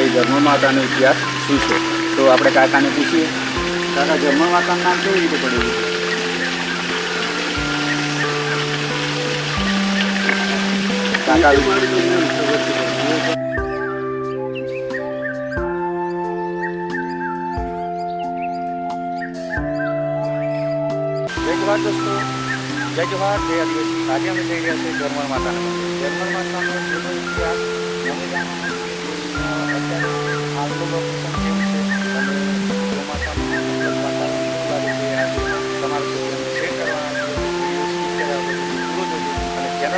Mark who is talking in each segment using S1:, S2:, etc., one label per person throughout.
S1: બતાવી જન્મ માતાનો ઇતિહાસ શું છે? તો આપણે કાકાને પૂછીએ. કાકા જન્મ માતાનું નામ કેવી રીતે પડ્યું? કાકા વાત દોસ્તો. જય જવાહર. જય આદિવાસી આજે અમે જઈ રહ્યા છીએ જર્મન માતાના જર્મન માતાનો જૂનો ઇતિહાસ તમારે શેર કરવાના છે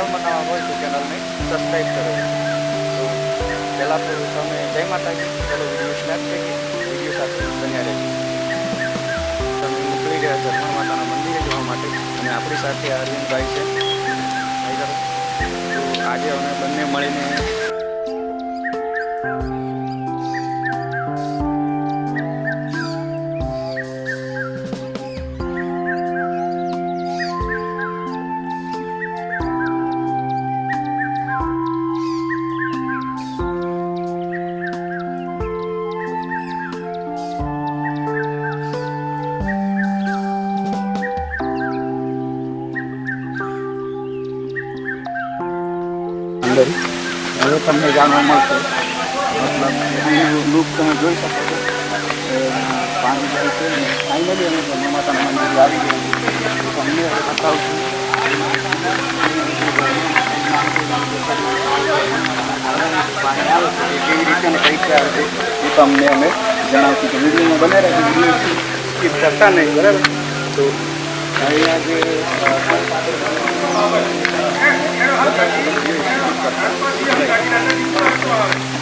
S1: હોય તો ચેનલને સબસ્ક્રાઈબ કરો તો પહેલાં તો તમે જય માતાજી બન્યા રહેજો તમે નીકળી મંદિરે જવા માટે અને આપણી સાથે અરવિંદભાઈ છે આજે અમે બંને મળીને અંદર. હવે તમને જાણવા મળશે. લુક તમે જોઈ શકો છો. ફાઇનલી તમને કેવી રીતે કઈ છે એ તમને અમે જણાવશું. કે વિડીયોમાં બને રહે વીડિયો સ્કીપ કરતા નહીં, બરાબર? તો અહીંયા જે Gracias.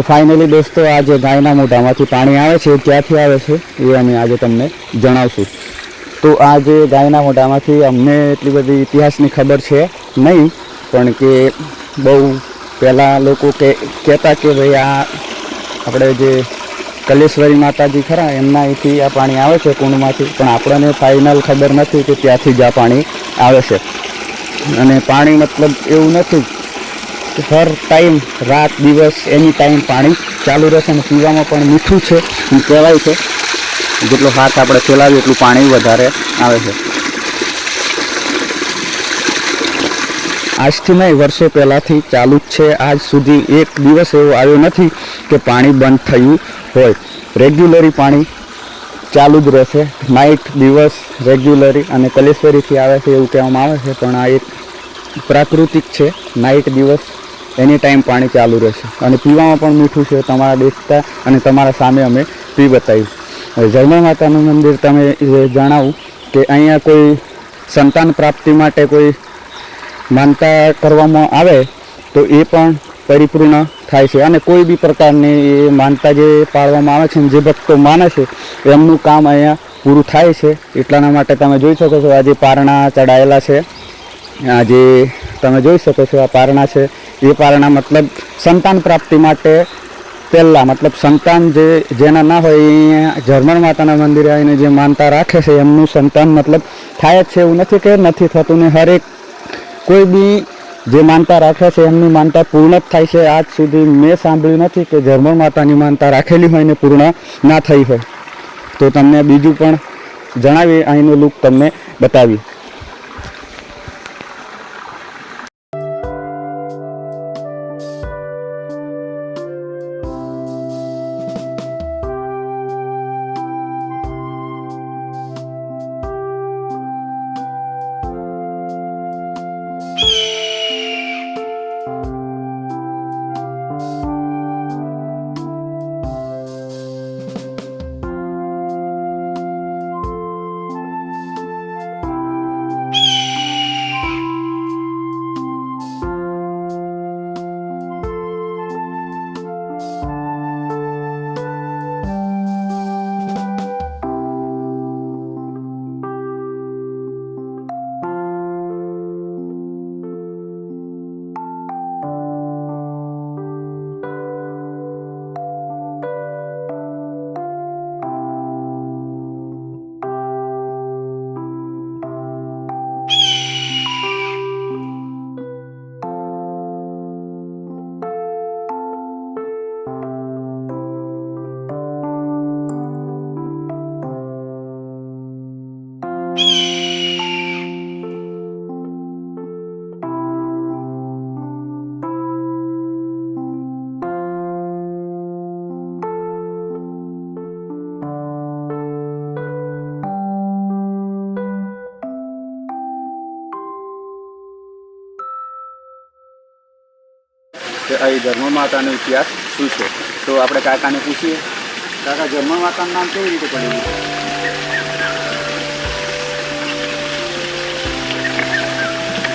S1: તો ફાઇનલી દોસ્તો આ જે ગાયના મોઢામાંથી પાણી આવે છે ક્યાંથી આવે છે, એ અમે આજે તમને જણાવશું. તો આ જે ગાયના મોઢામાંથી અમને એટલી બધી ઇતિહાસની ખબર છે નહીં, પણ કે બહુ પહેલાં લોકો કે, કહેતા કે ભાઈ આ આપણે જે કલેશ્વરી માતાજી ખરા એમના અહીંથી આ પાણી આવે છે કુંડમાંથી, પણ આપણને ફાઇનલ ખબર નથી કે ત્યાંથી જ આ પાણી આવે છે. અને પાણી મતલબ એવું નથી હર ટાઈમ રાત, દિવસ, એની ટાઈમ પાણી ચાલુ રહેશે અને પીવામાં પણ મીઠું છે એ કહેવાય છે. જેટલો હાથ આપણે ફેલાવીએ એટલું પાણી વધારે આવે છે. આજથી નહીં, વર્ષો પહેલાંથી ચાલુ જ છે. આજ સુધી એક દિવસ એવો આવ્યો નથી કે પાણી બંધ થયું હોય. રેગ્યુલરી પાણી ચાલુ જ રહેશે. નાઇટ દિવસ રેગ્યુલરી અને કલેશ્વરીથી આવે છે એવું કહેવામાં આવે છે, પણ આ એક પ્રાકૃતિક છે. નાઇટ દિવસ એની ટાઈમ પાણી ચાલુ રહેશે. અને પીવામાં પણ મીઠું છે. તમારા દેખતા અને તમારા સામે અમે પી બતાવ્યું. હવે જર્મન માતાનું મંદિર તમે જણાવું કે અહીંયા કોઈ સંતાન પ્રાપ્તિ માટે કોઈ માનતા કરવામાં આવે તો એ પણ પરિપૂર્ણ થાય છે. અને કોઈ બી પ્રકારની એ માનતા જે પાળવામાં આવે છે જે ભક્તો માને છે, એમનું કામ અહીંયા પૂરું થાય છે. એટલાના માટે તમે જોઈ શકો છો આ જે પારણા ચડાયેલા છે. આ જે તમે જોઈ શકો છો, આ પારણા છે. એ પારણા મતલબ સંતાન પ્રાપ્તિ માટે પહેલાં, મતલબ સંતાન જે, જેના ના હોય, એ જર્મન માતાના મંદિરે આવીને જે માનતા રાખે છે, એમનું સંતાન મતલબ થાય જ છે એવું નથી કે નથી થતું ને હરેક કોઈ બી જે માનતા રાખે છે, એમની માનતા પૂર્ણ જ થાય છે. આજ સુધી મેં સાંભળ્યું નથી કે જર્મન માતાની માનતા રાખેલી હોય ને પૂર્ણ ના થઈ હોય. તો તમને બીજું પણ જણાવીએ અહીંનું લુક તમને બતાવી. બતાવી ધર્મ માતાનો ઇતિહાસ શું છે? તો આપણે કાકાને પૂછીએ. કાકા ધર્મ માતાનું નામ કેવી રીતે પડ્યું?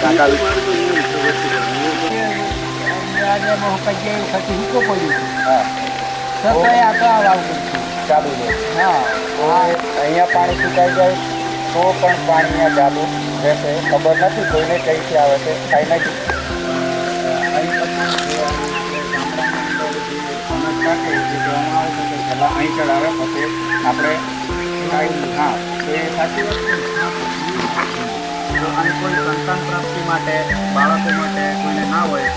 S1: કાકા ચાલુ છે
S2: હા.
S1: અહીંયા પાણી સુકાઈ જાય તો પણ પાણી ચાલુ રહેશે ખબર નથી કોઈને કઈથી આવે છે કાંઈ નથી અનાજ જે કહેવામાં આવે છે કે પહેલાં અહીં ચડાવે પછી આપણે હા તો એ સાચી વસ્તુ અને કોઈ સંતાન પ્રાપ્તિ માટે બાળકો માટે કોઈને ના હોય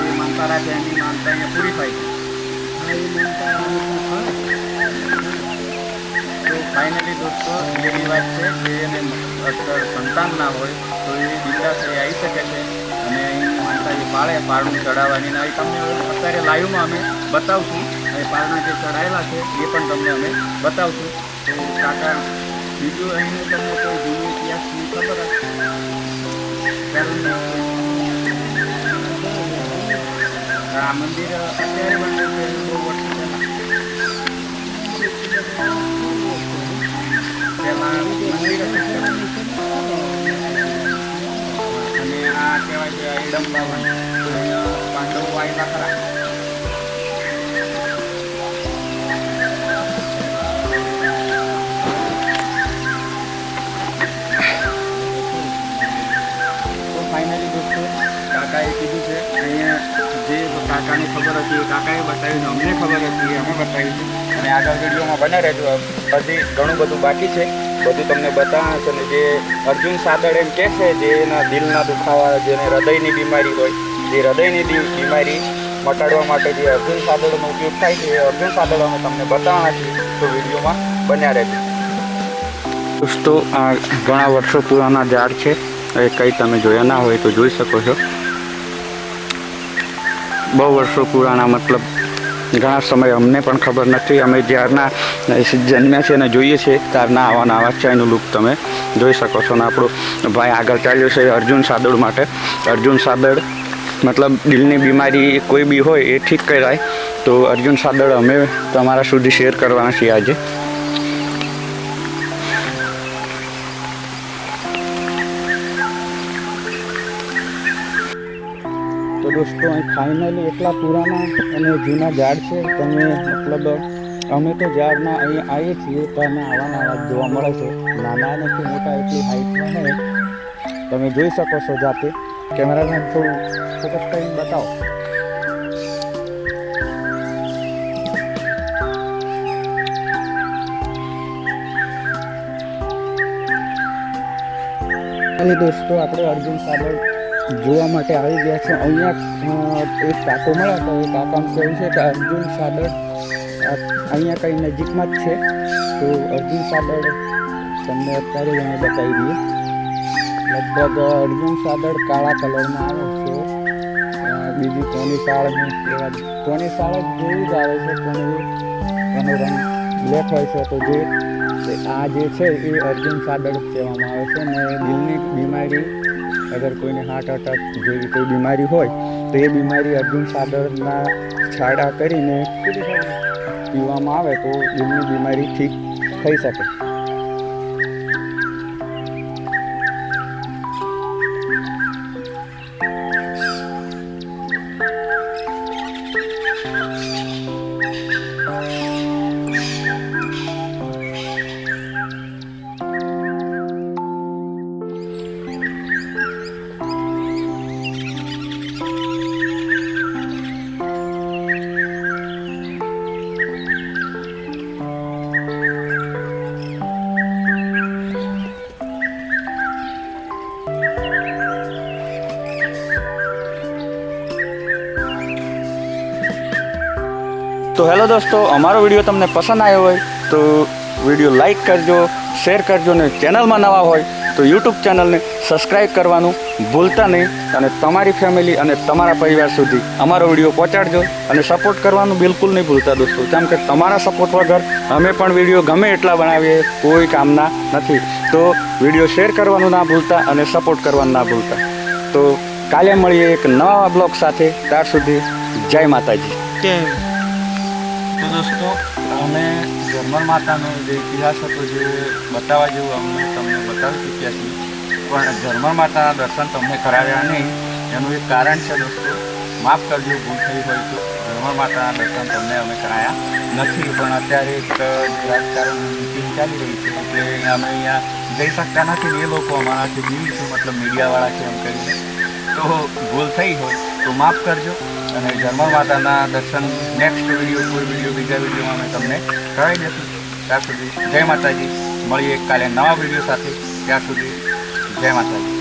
S1: એ માનતા રાખે એની માનતા અહીંયા પૂરી થાય તો ફાઇનલી દોસ્તો એ વાત છે કે એને સંતાન ના હોય તો એ દીકરા થઈ આવી શકે છે. એ પાળે પારણું ચડાવવાની ને તમને અત્યારે લાઈવમાં અમે બતાવશું. અને પારણા જે ચડાયેલા છે, એ પણ તમને અમે બતાવશું. તો કાકા, બીજું અહીંનું તમને કોઈ જૂનું ઇતિહાસની ખબર આ મંદિર અત્યારે બન્યું છે બહુ વર્ષ પહેલા મંદિર હતું. બાવન અહીંયા પાંડવો આવેલા ખરા કાકાએ કીધું છે અહીંયા જે કાકાને ખબર હતી એ કાકાએ બતાવ્યું અમને ખબર હતી અમે બતાવ્યું અને આગળ વિડીયોમાં બને રહેજો બધી ઘણું બધું બાકી છે બધું તમને બતાવશે અને જે અર્જુન સાદળ એમ કહે છે જે એના દિલના દુખાવા, જેને હૃદયની બીમારી હોય, જે હૃદયની બીમારી મટાડવા માટે જે અર્જુન સાદળનો ઉપયોગ થાય છે, એ અર્જુન સાદળ અમે તમને બતાવવાના તો વિડીયોમાં બન્યા રહેજો. દોસ્તો, આ ઘણા વર્ષો પુરાના ઝાડ છે. એ કંઈ તમે જોયા ના હોય તો જોઈ શકો છો. બહુ વર્ષો પુરાણા મતલબ ઘણા સમય અમને પણ ખબર નથી. અમે જ્યારના જન્મ્યા છીએ અને જોઈએ છીએ, ત્યારના આવા નવા છે એનું લુક તમે જોઈ શકો છો. અને આપણો ભાઈ આગળ ચાલ્યો છે અર્જુન સાદળ માટે. અર્જુન સાદળ મતલબ દિલની બીમારી કોઈ બી હોય એ ઠીક કરાય. તો અર્જુન સાદળ અમે તમારા સુધી શેર કરવાના છીએ આજે. તો દોસ્તો ફાઇનલી એટલા પુરાના અને જૂના ઝાડ છે. તમે મતલબ, અમે તો ઝાડના અહીં આવીએ છીએ, તો અમે આવા આવા જોવા મળે છે. નાના નથી મોટા, એટલી હાઈટમાં નહીં. તમે જોઈ શકો છો જાતે. કેમેરામેન થોડું ફોકસ કરીને બતાવો. અને દોસ્તો, આપણે અર્જુન સાગર જોવા માટે આવી ગયા છે. અહીંયા એક કાકો મળ્યા તો એ કાકાનું કહેવું છે કે અર્જુન સાદળ અહીંયા કંઈ નજીકમાં જ છે. તો અર્જુન સાદળ તમને અત્યારે જ અમે બતાવી દઈએ. લગભગ અર્જુન સાદળ કાળા કલરમાં આવે છે. બીજી કોની સાળ એવા કોની સાળ જેવી જ આવે છે, પણ એનો રંગ બ્લેક હોય છે. તો જે, આ જે છે એ અર્જુન સાદળ કહેવામાં આવે છે. અને દિલની બીમારી અગર કોઈને હાર્ટ અટેક જેવી કોઈ બીમારી હોય, તો એ બીમારી અર્જુન સાગરના છાડા કરીને પીવામાં આવે તો એમની બીમારી ઠીક થઈ શકે. તો હેલો દોસ્તો, અમારો વીડિયો તમને પસંદ આવ્યો હોય તો વીડિયો લાઈક કરજો, શેર કરજો ને ચેનલમાં નવા હોય તો યુટ્યુબ ચેનલને સબસ્ક્રાઈબ કરવાનું ભૂલતા નહીં અને તમારી ફેમિલી અને તમારા પરિવાર સુધી અમારો વીડિયો પહોંચાડજો અને સપોર્ટ કરવાનું બિલકુલ નહીં ભૂલતા દોસ્તો. કેમ કે તમારા સપોર્ટ વગર અમે પણ વીડિયો ગમે એટલા બનાવીએ, કોઈ કામના નથી. તો વીડિયો શેર કરવાનું ના ભૂલતા અને સપોર્ટ કરવાનું ના ભૂલતા. તો કાલે મળીએ એક નવા બ્લોગ સાથે. ત્યાર સુધી
S3: જય માતાજી.
S1: કે તો દોસ્તો, અમે જર્મન માતાનો જે ઇતિહાસ હતો જે બતાવવા જેવું અમે તમને બતાવી ચૂક્યા છીએ. પણ જર્મન માતાના દર્શન તમને કરાવ્યા નહીં. એનું એક કારણ છે દોસ્તો, માફ કરજો, ભૂલ થઈ હોય તો જર્મન માતાના દર્શન તમને અમે કરાયા નથી. પણ અત્યારે એક રાજકારણ મિટિંગ ચાલી રહી છે. એટલે અમે અહીંયા જઈ શકતા નથી એ લોકો અમારાથી દીવ છે. મતલબ મીડિયાવાળા છે એમ કરીને. તો ભૂલ થઈ હોય તો માફ કરજો. અને જર્મન માતાના દર્શન નેક્સ્ટ વીડિયો કોઈ વીડિયો બીજા વિડીયોમાં અમે તમને કરાવી દઈશું. ત્યાં સુધી જય માતાજી. મળીએ કાલે નવા વીડિયો સાથે. ત્યાં સુધી જય માતાજી.